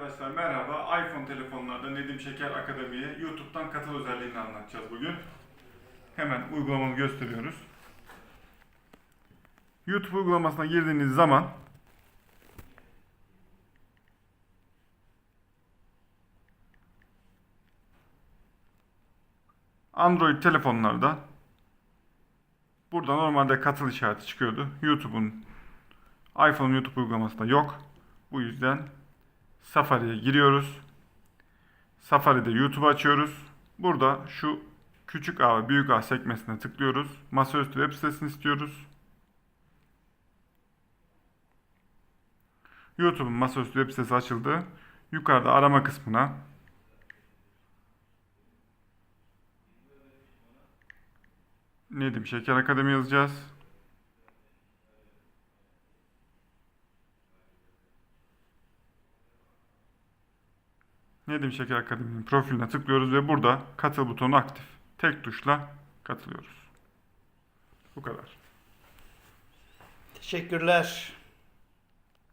Arkadaşlar merhaba. iPhone telefonlarda Nedim Şeker Akademi'ye YouTube'dan katıl özelliğini anlatacağız bugün. Hemen uygulamamı gösteriyoruz. YouTube uygulamasına girdiğiniz zaman Android telefonlarda burada normalde katıl işareti çıkıyordu. YouTube'un iPhone YouTube uygulamasında yok. Bu yüzden Safari'ye giriyoruz. Safari'de YouTube açıyoruz. Burada şu küçük A ve büyük A sekmesine tıklıyoruz. Masaüstü web sitesini istiyoruz. YouTube'un masaüstü web sitesi açıldı. Yukarıda arama kısmına Nedim Şeker Akademi yazacağız. Nedim Şeker Akademi'nin profiline tıklıyoruz ve burada katıl butonu aktif. Tek tuşla katılıyoruz. Bu kadar. Teşekkürler.